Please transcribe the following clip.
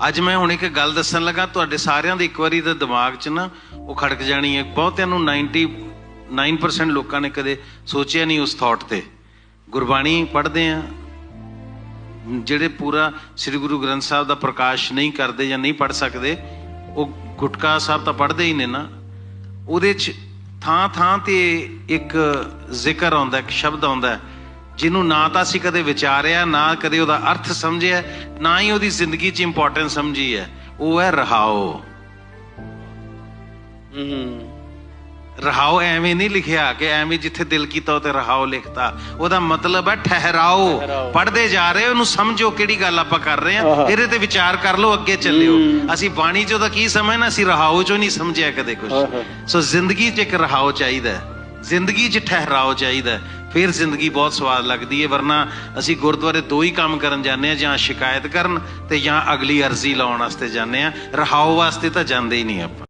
ਅੱਜ ਮੈਂ ਹੁਣ ਇੱਕ ਗੱਲ ਦੱਸਣ ਲੱਗਾ ਤੁਹਾਡੇ ਸਾਰਿਆਂ ਦੇ ਇੱਕ ਵਾਰੀ ਦੇ ਦਿਮਾਗ 'ਚ ਨਾ ਉਹ ਖੜਕ ਜਾਣੀ ਹੈ। ਬਹੁਤਿਆਂ ਨੂੰ 99% ਲੋਕਾਂ ਨੇ ਕਦੇ ਸੋਚਿਆ ਨਹੀਂ ਉਸ ਥਾਟ ਤੇ। ਗੁਰਬਾਣੀ ਪੜ੍ਹਦੇ ਆ ਜਿਹੜੇ ਪੂਰਾ ਸ੍ਰੀ ਗੁਰੂ ਗ੍ਰੰਥ ਸਾਹਿਬ ਦਾ ਪ੍ਰਕਾਸ਼ ਨਹੀਂ ਕਰਦੇ ਜਾਂ ਨਹੀਂ ਪੜ੍ਹ ਸਕਦੇ ਉਹ ਗੁਟਕਾ ਸਾਹਿਬ ਤਾਂ ਪੜ੍ਹਦੇ ਹੀ ਨੇ ਨਾ। ਉਹਦੇ 'ਚ ਥਾਂ ਥਾਂ ਤੇ ਇੱਕ ਜ਼ਿਕਰ ਆਉਂਦਾ ਇੱਕ ਸ਼ਬਦ ਆਉਂਦਾ ਹੈ, ਜਿਹਨੂੰ ਨਾ ਤਾਂ ਅਸੀਂ ਕਦੇ ਵਿਚਾਰਿਆ ਨਾ ਕਦੇ ਉਹਦਾ ਅਰਥ ਸਮਝਿਆ ਨਾ ਹੀ ਉਹਦੀ ਜ਼ਿੰਦਗੀ 'ਚ ਇੰਪੋਰਟੈਂਸ ਸਮਝੀ ਹੈ। ਉਹ ਹੈ ਰਹਾਓ। ਹੂੰ। ਰਹਾਓ ਐਵੇਂ ਨਹੀਂ ਲਿਖਿਆ ਕਿ ਐਵੇਂ ਜਿੱਥੇ ਦਿਲ ਕੀਤਾ ਉਤੇ ਰਹਾਓ ਲਿਖਤਾ। ਉਹਦਾ ਮਤਲਬ ਹੈ ਠਹਿਰਾਓ। ਪੜਦੇ ਜਾ ਰਹੇ ਉਹਨੂੰ ਸਮਝੋ ਕਿਹੜੀ ਗੱਲ ਆਪਾਂ ਕਰ ਰਹੇ ਹਾਂ। ਇਹਦੇ ਤੇ ਵਿਚਾਰ ਕਰ ਲਓ ਅੱਗੇ ਚੱਲਿਓ। ਅਸੀਂ ਬਾਣੀ ਚੋਂ ਤਾਂ ਕੀ ਸਮਝਣਾ? ਅਸੀਂ ਰਹਾਓ ਚੋਂ ਨਹੀਂ ਸਮਝਿਆ ਕਦੇ ਕੁਝ। ਸੋ ਜ਼ਿੰਦਗੀ 'ਚ ਇੱਕ ਰਹਾਓ ਚਾਹੀਦਾ ਹੈ। ਜ਼ਿੰਦਗੀ 'ਚ ਠਹਿਰਾਓ ਚਾਹੀਦਾ ਹੈ। ਫਿਰ ਜ਼ਿੰਦਗੀ ਬਹੁਤ ਸਵਾਦ ਲੱਗਦੀ ਹੈ ਵਰਨਾ ਅਸੀਂ ਗੁਰਦੁਆਰੇ ਦੋ ਹੀ ਕੰਮ ਕਰਨ ਜਾਂਦੇ ਆ, ਜਾਂ ਸ਼ਿਕਾਇਤ ਕਰਨ ਤੇ ਜਾਂ ਅਗਲੀ ਅਰਜ਼ੀ ਲਾਉਣ ਵਾਸਤੇ ਜਾਂਦੇ ਆ। ਰਹਾਓ ਵਾਸਤੇ ਤਾਂ ਜਾਂਦੇ ਹੀ ਨਹੀਂ ਆਪਾਂ।